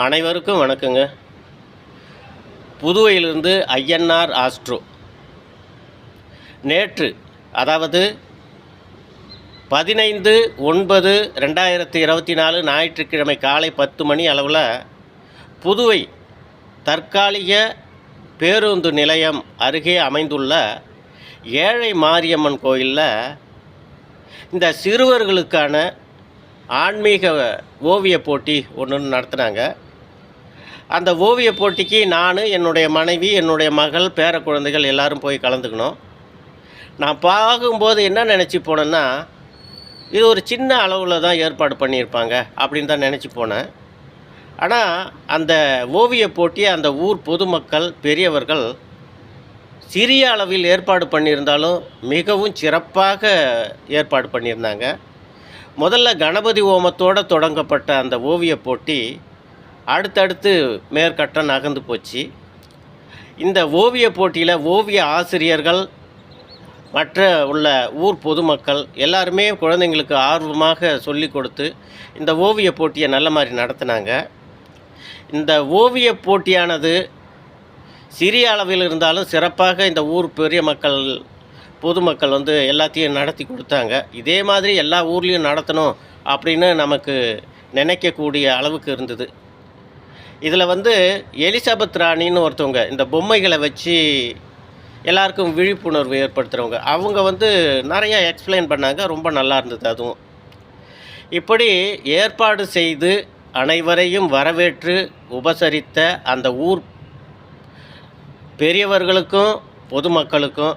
அனைவருக்கும் வணக்கங்க. புதுவையிலிருந்து ஐஎன்ஆர் ஆஸ்ட்ரோ. நேற்று அதாவது பதினைந்து ஒன்பது ரெண்டாயிரத்தி இருபத்தி நாலு ஞாயிற்றுக்கிழமை காலை பத்து மணி அளவில் புதுவை தற்காலிக பேருந்து நிலையம் அருகே அமைந்துள்ள ஏழை மாரியம்மன் கோயிலில் இந்த சிறுவர்களுக்கான ஆன்மீக ஓவிய போட்டி ஒன்று நடத்துனாங்க. அந்த ஓவிய போட்டிக்கு நான் என்னுடைய மனைவி என்னுடைய மகள் பேர குழந்தைகள் எல்லாரும் போய் கலந்துக்கணும். நான் பார்க்கும்போது என்ன நினச்சி போனேன்னா இது ஒரு சின்ன அளவில் தான் ஏற்பாடு பண்ணியிருப்பாங்க அப்படின்னு தான் நினச்சி போனேன். ஆனால் அந்த ஓவிய போட்டியை அந்த ஊர் பொதுமக்கள் பெரியவர்கள் சிறிய அளவில் ஏற்பாடு பண்ணியிருந்தாலும் மிகவும் சிறப்பாக ஏற்பாடு பண்ணியிருந்தாங்க. முதல்ல கணபதி ஓமத்தோடு தொடங்கப்பட்ட அந்த ஓவிய போட்டி அடுத்தடுத்து மேற்கட்டம் நகர்ந்து போச்சு. இந்த ஓவிய போட்டியில் ஓவிய ஆசிரியர்கள் மற்ற உள்ள ஊர் பொதுமக்கள் எல்லாருமே குழந்தைங்களுக்கு ஆர்வமாக சொல்லி கொடுத்து இந்த ஓவிய போட்டியை நல்ல மாதிரி நடத்தினாங்க. இந்த ஓவிய போட்டியானது சிறிய அளவில் இருந்தாலும் சிறப்பாக இந்த ஊர் பெரிய மக்கள் பொதுமக்கள் வந்து எல்லாத்தையும் நடத்தி கொடுத்தாங்க. இதே மாதிரி எல்லா ஊர்லேயும் நடத்தணும் அப்படின்னு நமக்கு நினைக்கக்கூடிய அளவுக்கு இருந்தது. இதில் வந்து எலிசபெத் ராணின்னு ஒருத்தவங்க இந்த பொம்மைகளை வச்சு எல்லாருக்கும் விழிப்புணர்வு ஏற்படுத்துகிறவங்க அவங்க வந்து நிறையா எக்ஸ்பிளைன் பண்ணாங்க. ரொம்ப நல்லா இருந்தது அதுவும். இப்படி ஏற்பாடு செய்து அனைவரையும் வரவேற்று உபசரித்த அந்த ஊர் பெரியவர்களுக்கும் பொதுமக்களுக்கும்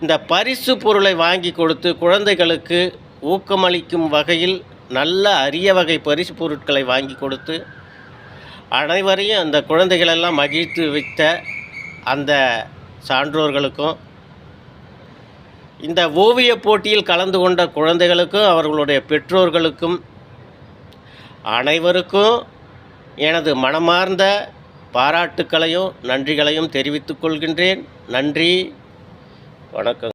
இந்த பரிசு பொருளை வாங்கி கொடுத்து குழந்தைகளுக்கு ஊக்கமளிக்கும் வகையில் நல்ல அரிய வகை பரிசு பொருட்களை வாங்கி கொடுத்து அனைவரையும் அந்த குழந்தைகளெல்லாம் மகிழ்த்து வைத்த அந்த சான்றோர்களுக்கும் இந்த ஓவிய போட்டியில் கலந்து கொண்ட குழந்தைகளுக்கும் அவர்களுடைய பெற்றோர்களுக்கும் அனைவருக்கும் எனது மனமார்ந்த பாராட்டுக்களையும் நன்றிகளையும் தெரிவித்துக் கொள்கின்றேன். நன்றி. வணக்கம்